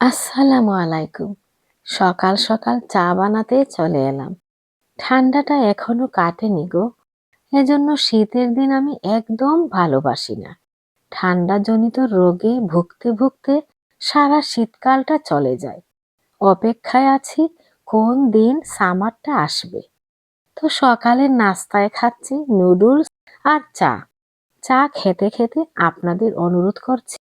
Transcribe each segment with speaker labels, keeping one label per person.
Speaker 1: আসসালামু আলাইকুম। সকাল সকাল চা বানাতে চলে এলাম। ঠান্ডাটা এখনও কাটেনি গো। এজন্য শীতের দিন আমি একদম ভালোবাসি না। ঠান্ডাজনিত রোগে ভুগতে ভুগতে সারা শীতকালটা চলে যায়। অপেক্ষায় আছি কোন দিন সামারটা আসবে। তো সকালের নাস্তায় খাচ্ছি নুডলস আর চা। চা খেতে খেতে আপনাদের অনুরোধ করছি।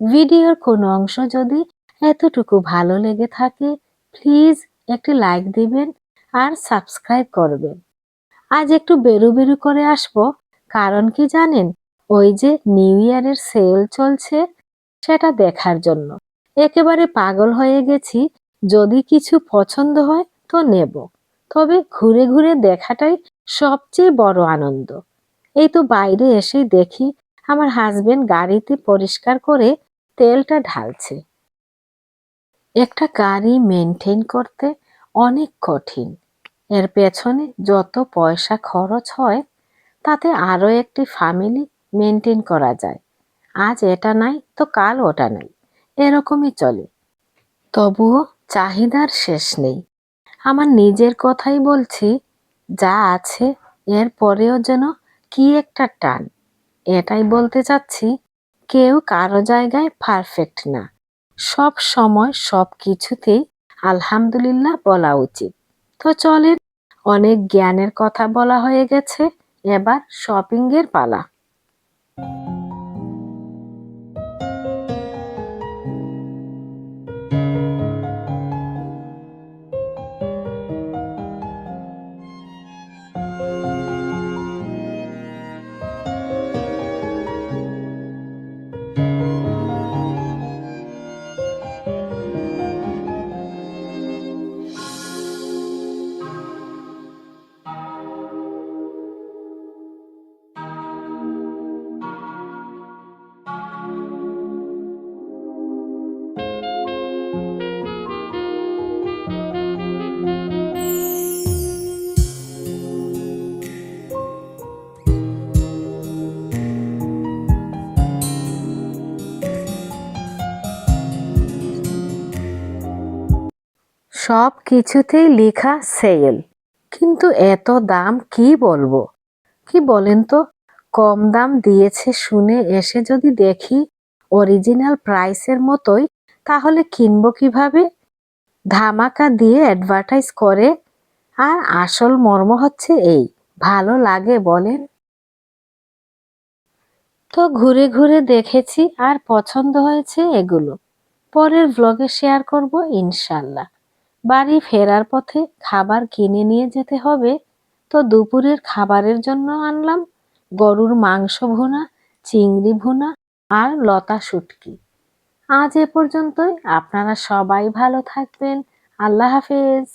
Speaker 1: ভিডিওর কোনো অংশ যদি এতটুকু ভালো লেগে থাকে প্লিজ একটি লাইক দিবেন আর সাবস্ক্রাইব করবেন। আজ একটু বেরু বেরু করে আসব, কারণ কি জানেন? ওই যে নিউ ইয়ারের সেল চলছে, সেটা দেখার জন্য। একেবারে পাগল হয়ে গেছি, যদি কিছু পছন্দ হয় তো নেব। তবে ঘুরে ঘুরে দেখাটাই সবচেয়ে বড় আনন্দ। এই তো বাইরে এসেই দেখি, আমার হাজবেন্ড গাড়িতে পরিষ্কার করে তেলটা ঢালছে। একটা গাড়ি মেনটেন করতে অনেক কঠিন। এর পেছনে যত পয়সা খরচ হয়, তাতে আরও একটি ফ্যামিলি মেনটেন করা যায়। আজ এটা নাই, তো কাল ওটা নাই। এরকমই চলে। তবুও চাহিদার শেষ নেই। আমার নিজের কথাই বলছি, যা আছে, এর পরেও যেন কি একটা টান। এটাই বলতে চাচ্ছি, কেউ কারও জায়গায় পারফেক্ট না। সব সময় সব কিছুতেই আলহামদুলিল্লাহ বলা উচিত। তো চলেন, অনেক জ্ঞানের কথা বলা হয়ে গেছে, এবার শপিংয়ের পালা। সব কিছুতেই লেখা সেল। কিন্তু এত দাম কি বলব? কি বলেন তো? কম দাম দিয়েছে শুনে এসে যদি দেখি অরিজিনাল প্রাইসের মতোই, তাহলে কিনবো কীভাবে? ধামাকা দিয়ে অ্যাডভার্টাইজ করে? আর আসল মর্ম হচ্ছে এই, ভালো লাগে বলেন। তো ঘুরে ঘুরে দেখেছি আর পছন্দ হয়েছে এগুলো। পরের ব্লগে শেয়ার করব ইনশাল্লাহ। বাড়ি ফেরার পথে খাবার কিনে নিয়ে যেতে হবে। তো দুপুরের খাবারের জন্য আনলাম গরুর মাংস ভুনা, চিংড়ি ভুনা আর লতা শুটকি। আজ এ পর্যন্তই। আপনারা সবাই ভালো থাকবেন। আল্লাহ হাফেজ।